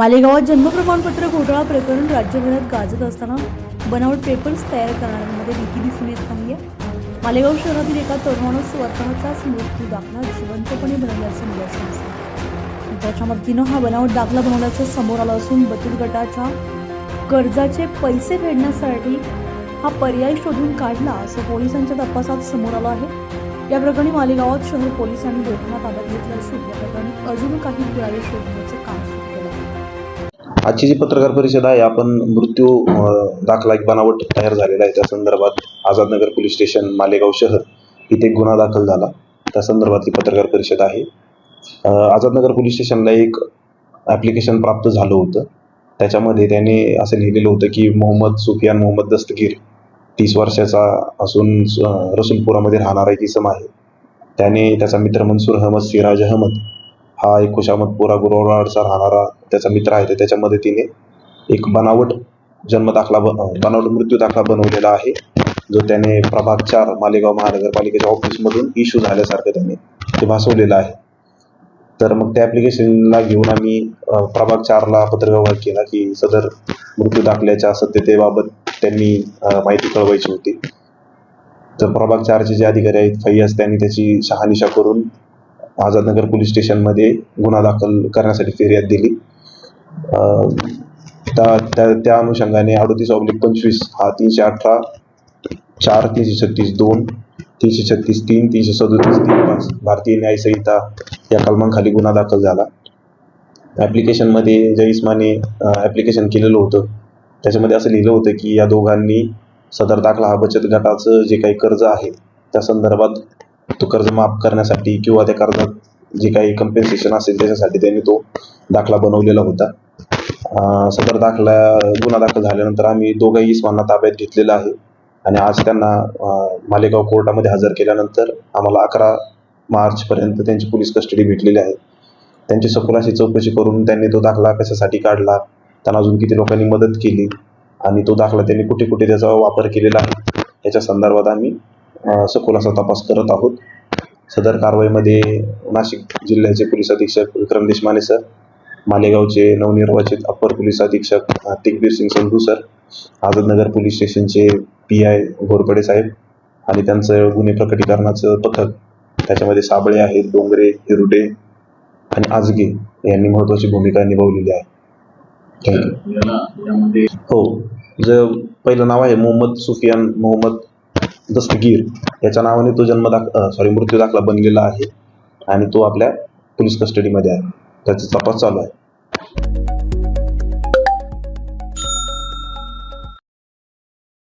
मालेगावात जन्म प्रमाणपत्र घोटाळा प्रकरण राज्यभरात गाजत असताना बनावट पेपर्स तयार करणाऱ्यांमध्ये भीती दिसून येत नाहीये. मालेगाव शहरातील एका तरुणानं स्वतःचाच मृत्यू दाखला जिवंतपणे बनवल्याचं निदर्शनास त्याच्या मदतीनं हा बनावट दाखला बनवल्याचं समोर आलं असून बचत गटाच्या कर्जाचे पैसे फेडण्यासाठी हा पर्याय शोधून काढला असं पोलिसांच्या तपासात समोर आलं आहे. या प्रकरणी मालेगावात शहर पोलिसांनी दोघांना ताब्यात घेतलं असून या प्रकरणी अजून काही पुरावे शोधण्याचं काम सुरू आजची जी पत्रकार परिषद आहे आपण मृत्यू दाखला एक बनावट तयार झालेला आहे. त्या संदर्भात आझादनगर पोलीस स्टेशन मालेगाव शहर इथे गुन्हा दाखल झाला. त्या संदर्भातली पत्रकार परिषद आहे. आझादनगर पोलीस स्टेशनला एक ॲप्लिकेशन प्राप्त झालं होतं. त्याच्यामध्ये त्याने असं लिहिलेलं होतं की मोहम्मद सुफियान मोहम्मद दस्तगीर तीस वर्षाचा असून रसूलपुरामध्ये राहणारा एक इसम आहे. त्याने त्याचा मित्र मनसूर अहमद सिराज अहमद हा एक खुशामतपुरा गुरुवारचा राहणारा त्याचा मित्र आहे. तर त्याच्या मदतीने एक बनावट जन्म दाखला बनावट मृत्यू दाखला बनवलेला आहे. जो त्याने प्रभाग चार मालेगाव महानगरपालिकेच्या ऑफिसमधून इश्यू झाल्यासारखं त्याने ते भासवलेलं आहे. तर मग त्या ॲप्लिकेशनला घेऊन आम्ही प्रभाग चारला पत्रव्यवहार केला की सदर मृत्यू दाखल्याच्या सत्यतेबाबत त्यांनी माहिती कळवायची होती. तर प्रभाग चारचे जे अधिकारी आहेत फैयाज त्यांनी त्याची शहानिशा करून आझादनगर पोलीस स्टेशनमध्ये गुन्हा दाखल करण्यासाठी फिर्याद दिली. त्या त्या त्या अनुषंगाने अडोतीस ऑब्लिक पंचवीस हा तीनशे अठरा चार तीनशे छत्तीस दोन तीनशे छत्तीस तीन तीनशे सदोतीस तीन पाच भारतीय न्यायसंहिता या कलमांखाली गुन्हा दाखल झाला. ॲप्लिकेशनमध्ये ज्या इस्माने ॲप्लिकेशन केलेलं होतं त्याच्यामध्ये असं लिहिलं होतं की या दोघांनी सदर दाखला हा बचत गटाचं जे काही कर्ज आहे त्या संदर्भात तो कर्ज माफ करण्यासाठी किंवा त्या कर्जात जे काही कम्पेन्सेशन असेल त्याच्यासाठी त्यांनी तो दाखला बनवलेला होता. सदर दाखला गुन्हा दाखल झाल्यानंतर आम्ही दोघंही इस्मांना ताब्यात घेतलेलं आहे. आणि आज त्यांना मालेगाव कोर्टामध्ये हजर केल्यानंतर आम्हाला अकरा मार्चपर्यंत त्यांची पोलीस कस्टडी भेटलेली आहे. त्यांची सखोल अशी चौकशी करून त्यांनी तो दाखला कशासाठी काढला त्यांना अजून किती लोकांनी मदत केली आणि तो दाखला त्यांनी कुठे कुठे त्याचा वापर केलेला आहे याच्या संदर्भात आम्ही सखोल असा तपास करत आहोत. सदर कारवाईमध्ये नाशिक जिल्ह्याचे पोलीस अधीक्षक विक्रम देशमाने सर मालेगावचे नवनिर्वाचित अप्पर पोलीस अधीक्षक अं, तेगबीर सिंग संधू सर आझादनगर पोलीस स्टेशनचे पी आय घोरपडे साहेब आणि त्यांचं गुन्हे प्रकटीकरणाचं पथक. त्याच्यामध्ये साबळे आहेत डोंगरे हिरुटे आणि आजगे यांनी महत्त्वाची भूमिका निभावलेली आहे. थँक्यू हो ज पहिलं नाव आहे मोहम्मद सुफियान मोहम्मद दस्तगीर. याच्या नावाने तो जन्म दाख सॉरी मृत्यू दाखला बनलेला आहे आणि तो आपल्या पोलीस कस्टडीमध्ये आहे. त्याचा तपास चालू आहे.